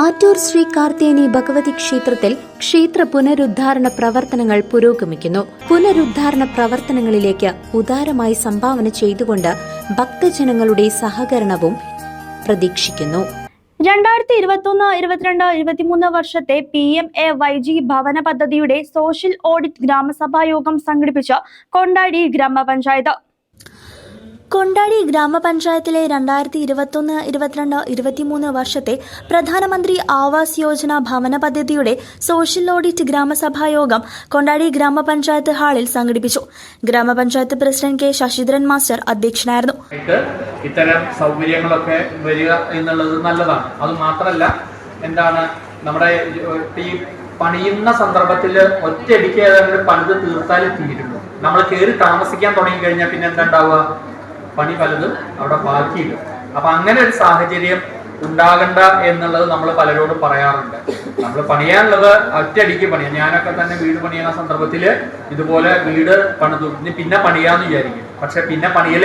ആറ്റൂർ ശ്രീ കാർത്തേനി ഭഗവതി ക്ഷേത്രത്തിൽ ക്ഷേത്ര പുനരുദ്ധാരണ പ്രവർത്തനങ്ങൾ പുരോഗമിക്കുന്നു. പുനരുദ്ധാരണ പ്രവർത്തനങ്ങളിലേക്ക് ഉദാരമായി സംഭാവന ചെയ്തുകൊണ്ട് ഭക്തജനങ്ങളുടെ സഹകരണവും പ്രതീക്ഷിക്കുന്നു. രണ്ടായിരത്തി ഇരുപത്തൊന്ന് ഇരുപത്തിരണ്ട് ഇരുപത്തിമൂന്ന് വർഷത്തെ P M A Y G ഭവന പദ്ധതിയുടെ സോഷ്യൽ ഓഡിറ്റ് ഗ്രാമസഭാ യോഗം സംഘടിപ്പിച്ച കൊണ്ടാടി ഗ്രാമപഞ്ചായത്ത്. കൊണ്ടാടി ഗ്രാമപഞ്ചായത്തിലെ രണ്ടായിരത്തി ഇരുപത്തൊന്ന് ഇരുപത്തിരണ്ട് ഇരുപത്തിമൂന്ന് വർഷത്തെ പ്രധാനമന്ത്രി ആവാസ് യോജന ഭവന പദ്ധതിയുടെ സോഷ്യൽ ഓഡിറ്റ് ഗ്രാമസഭാ യോഗം കൊണ്ടാടി ഗ്രാമപഞ്ചായത്ത് ഹാളിൽ സംഘടിപ്പിച്ചു. ഗ്രാമപഞ്ചായത്ത് പ്രസിഡന്റ് കെ ശശിധരൻ മാസ്റ്റർ അധ്യക്ഷനായിരുന്നു. ഇത്തരം സൗകര്യങ്ങളൊക്കെ വരിക എന്നുള്ളത് നല്ലതാണ്. അത് മാത്രമല്ല എന്താണ് നമ്മുടെ ഈ പണിയുന്ന സന്ദർഭത്തിൽ ഒറ്റയടിക്ക് ഏതാണ്ട് പണിത് തീർത്താലും തീരുള്ളൂ നമ്മൾ കയറി താമസിക്കാൻ തുടങ്ങി കഴിഞ്ഞാൽ പിന്നെ എന്താ ഉണ്ടാവുക പണി പലതും അവിടെ ബാക്കിയിടും അപ്പൊ അങ്ങനെ ഒരു സാഹചര്യം ഉണ്ടാകണ്ട എന്നുള്ളത് നമ്മൾ പലരോടും പറയാറുണ്ട്. നമ്മൾ പണിയാനുള്ളത് ഒറ്റയടിക്ക് പണിയാം. ഞാനൊക്കെ തന്നെ വീട് പണിയുന്ന സന്ദർഭത്തിൽ ഇതുപോലെ വീട് പണിതു. പിന്നെ പണിയാന്ന് വിചാരിക്കും. പക്ഷെ പിന്നെ പണിയിൽ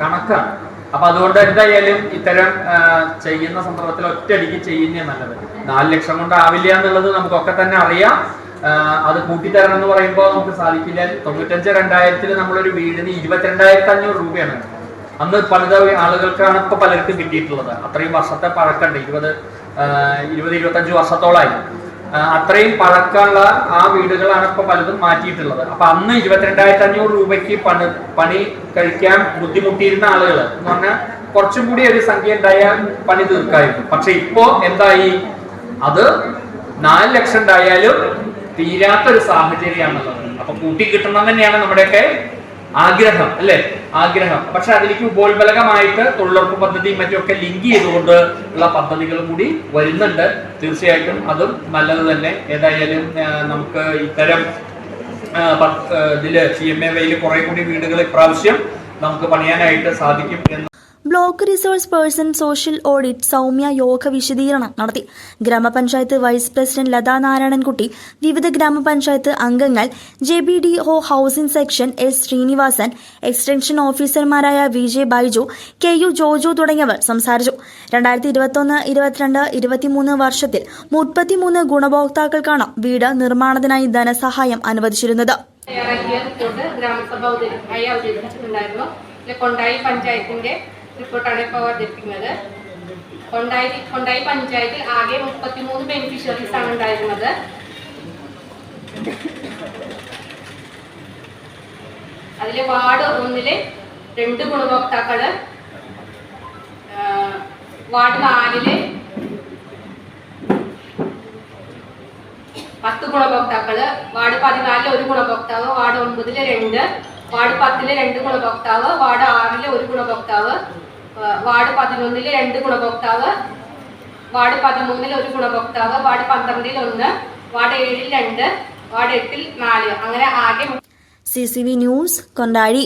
കണക്കാണ്. അപ്പൊ അതുകൊണ്ട് എന്തായാലും ഇത്തരം ചെയ്യുന്ന സന്ദർഭത്തിൽ ഒറ്റയടിക്ക് ചെയ്യുന്നേ നല്ലത്. നാല് ലക്ഷം കൊണ്ടാവില്ല എന്നുള്ളത് നമുക്കൊക്കെ തന്നെ അറിയാം. അത് കൂട്ടിത്തരണം എന്ന് പറയുമ്പോൾ നമുക്ക് സാധിക്കില്ല. തൊണ്ണൂറ്റഞ്ച് രണ്ടായിരത്തിൽ നമ്മളൊരു വീടിന് ഇരുപത്തിരണ്ടായിരത്തി അഞ്ഞൂറ് രൂപയാണ്. അന്ന് പലത ആളുകൾക്കാണ് ഇപ്പൊ പലർക്കും കിട്ടിയിട്ടുള്ളത്. അത്രയും വർഷത്തെ പഴക്കമുണ്ട്. ഇരുപത് ഇരുപത് ഇരുപത്തഞ്ച് വർഷത്തോളായി. ആ, അത്രയും പഴക്കമുള്ള ആ വീടുകളാണ് ഇപ്പൊ പലതും മാറ്റിയിട്ടുള്ളത്. അപ്പൊ അന്ന് ഇരുപത്തിരണ്ടായിരത്തി അഞ്ഞൂറ് രൂപയ്ക്ക് പണി പണി കഴിക്കാൻ ബുദ്ധിമുട്ടിയിരുന്ന ആളുകൾ എന്ന് പറഞ്ഞാൽ കുറച്ചും കൂടി ഒരു സംഖ്യ ഉണ്ടായാൽ പണി തീർക്കായിരുന്നു. പക്ഷെ ഇപ്പോ എന്തായി? അത് നാല് ലക്ഷം ഉണ്ടായാലും തീരാത്തൊരു സാഹചര്യമാണുള്ളത്. അപ്പൊ കൂട്ടി കിട്ടണം തന്നെയാണ് നമ്മുടെയൊക്കെ ആഗ്രഹം അല്ലെ? ആഗ്രഹം. പക്ഷെ അതിലേക്ക് ഉപോത്ബലകമായിട്ട് തൊഴിലുറപ്പ് പദ്ധതിയും മറ്റുമൊക്കെ ലിങ്ക് ചെയ്തുകൊണ്ട് ഉള്ള പദ്ധതികൾ കൂടി വരുന്നുണ്ട്. തീർച്ചയായിട്ടും അതും നല്ലത് തന്നെ. ഏതായാലും നമുക്ക് ഇത്തരം ഇതിൽ സി എം എ വൈയിൽ കുറെ കൂടി വീടുകൾ ഇപ്രാവശ്യം നമുക്ക് പണിയാനായിട്ട് സാധിക്കും എന്ന് block resource person social audit Soumya yoga വിശദീകരണം നടത്തി. ഗ്രാമപഞ്ചായത്ത് വൈസ് പ്രസിഡന്റ് ലതാ നാരായണൻകുട്ടി വിവിധ ഗ്രാമപഞ്ചായത്ത് അംഗങ്ങൾ J B D O housing section S Sreenivasan extension ഓഫീസർമാരായ V J Baiju K U Joju തുടങ്ങിയവർ സംസാരിച്ചു. രണ്ടായിരത്തി ഇരുപത്തൊന്ന് ഇരുപത്തിരണ്ട് ഇരുപത്തിമൂന്ന് വർഷത്തിൽ മുപ്പത്തിമൂന്ന് ഗുണഭോക്താക്കൾക്കാണ് വീട് നിർമ്മാണത്തിനായി ധനസഹായം അനുവദിച്ചിരുന്നത്. ഗ്രാമസഭ അവതരിപ്പിച്ചിട്ടുണ്ടായിരുന്നു കൊണ്ടായി പഞ്ചായത്തിന്റെ റിപ്പോർട്ടാണ് ഇപ്പോൾ അവതരിപ്പിക്കുന്നത് കൊണ്ടായി കൊണ്ടായി പഞ്ചായത്തിൽ ആകെ മുപ്പത്തിമൂന്ന് ബെനിഫിഷ്യറീസ് ആണ് ഉണ്ടായിരുന്നത്. അതിലെ വാർഡ് ഒന്നിലെ രണ്ട് ഗുണഭോക്താക്കൾ വാർഡ് നാലിലെ പത്ത് ഗുണഭോക്താക്കൾ വാർഡ് പതിനാലിൽ ഒരു ഗുണഭോക്താവ് വാർഡ് ഒമ്പതിൽ രണ്ട് വാർഡ് പത്തിലെ രണ്ട് ഗുണഭോക്താവ് വാർഡ് ആറിലെ ഒരു ഗുണഭോക്താവ് വാർഡ് പതിനൊന്നിലെ രണ്ട് ഗുണഭോക്താവ് വാർഡ് പതിമൂന്നിൽ ഒരു ഗുണഭോക്താവ് വാർഡ് പന്ത്രണ്ടിൽ ഒന്ന് വാർഡ് ഏഴിൽ രണ്ട് വാർഡ് എട്ടിൽ നാല്. അങ്ങനെ ആകെ സി സി വി ന്യൂസ് കൊണ്ടാടി.